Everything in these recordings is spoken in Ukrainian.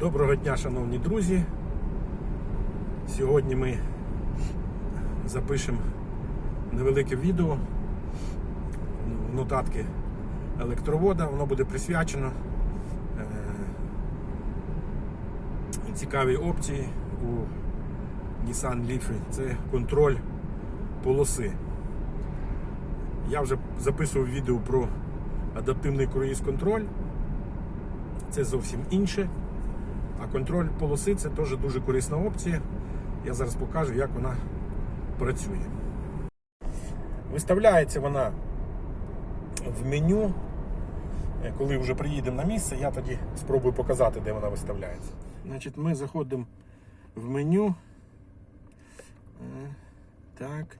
Доброго дня, шановні друзі. Сьогодні ми запишемо невелике відео в нотатки електровода. Воно буде присвячено е, цікавій опції у Nissan Leaf. Це контроль полоси. Я вже записував відео про адаптивний круїз контроль. Це зовсім інше. А контроль полоси це теж дуже корисна опція. Я зараз покажу, як вона працює. Виставляється вона в меню. Е, Коли вже приїдемо на місце, я тоді спробую показати, де вона виставляється. Значить, ми заходимо в меню. Е, Так.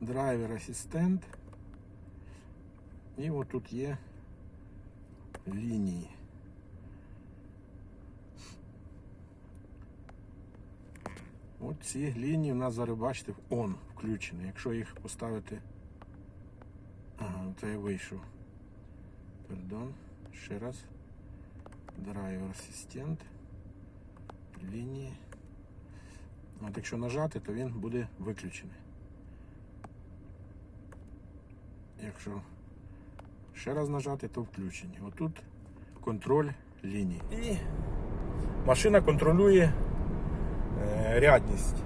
Драйвер асистент. І отут є лінії. От ці лінії у нас зараз бачите on включені. Якщо їх поставити. Ага, то я вийшов. Пардон. Ще раз. Драйвер асистент. Лінії. От якщо нажати, то він буде виключений. Якщо ще раз нажати, то включені. Отут контроль ліній. І машина контролює рядність.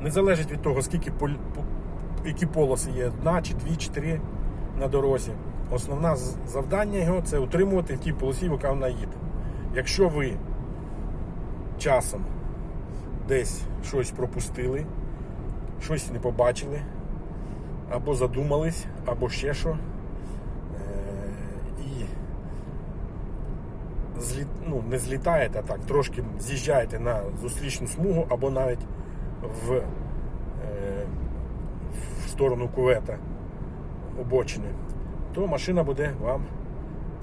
Не залежить від того, скільки які полоси є, одна чи дві, чи три на дорозі. Основне завдання його це утримувати в тій полосі, яка вона їде. Якщо ви часом десь щось пропустили, щось не побачили, або задумались, або ще що, е, і зліт, ну, не злітаєте, а так, трошки з'їжджаєте на зустрічну смугу, або навіть в, е, в сторону кувета обочини, то машина буде вам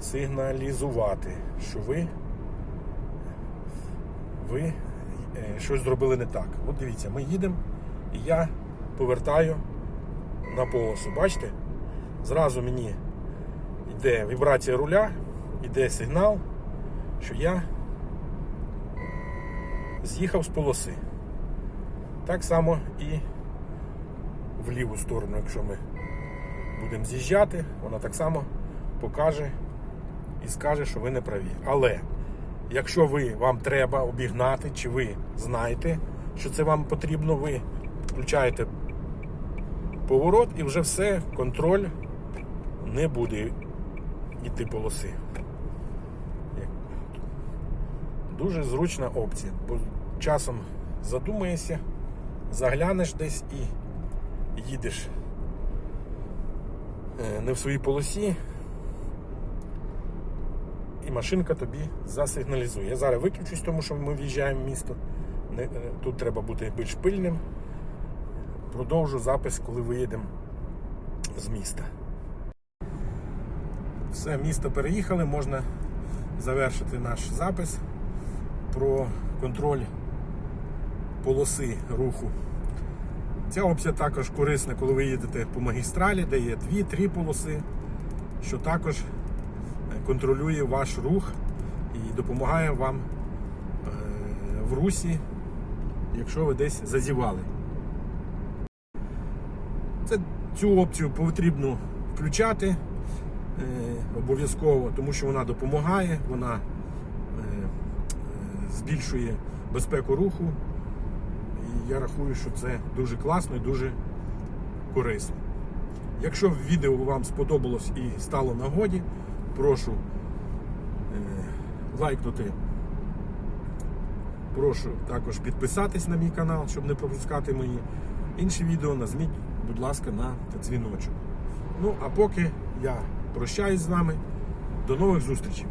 сигналізувати, що ви, ви е, щось зробили не так. От дивіться, ми їдемо, і я повертаю на полосу. Бачите? Зразу мені йде вібрація руля, йде сигнал, що я з'їхав з полоси. Так само і в ліву сторону, якщо ми будемо з'їжджати, вона так само покаже і скаже, що ви не праві. Але якщо ви вам треба обігнати, чи ви знаєте, що це вам потрібно, ви включаєте поворот і вже все, контроль не буде йти полоси. Як- Дуже зручна опція, бо часом задумаєшся, заглянеш десь і їдеш е, не в своїй полосі, і машинка тобі засигналізує. Я зараз виключусь, тому що ми в'їжджаємо в місто. Е, Тут треба бути більш пильним. Продовжу запис, коли виїдемо з міста. Все, місто переїхали, можна завершити наш запис про контроль полоси руху. Ця опція також корисна, коли ви їдете по магістралі, де є дві-три полоси, що також е, контролює ваш рух і допомагає вам е, в русі, якщо ви десь зазівали. Це, цю опцію потрібно включати е, обов'язково, тому що вона допомагає, вона збільшує безпеку руху. І я рахую, що це дуже класно і дуже корисно. Якщо відео вам сподобалось і стало нагоді, прошу е, лайкнути. Прошу також підписатись на мій канал, щоб не пропускати мої інші відео. Нажміть, будь ласка, на дзвіночок. Ну, а поки я прощаюсь з вами. До нових зустрічей!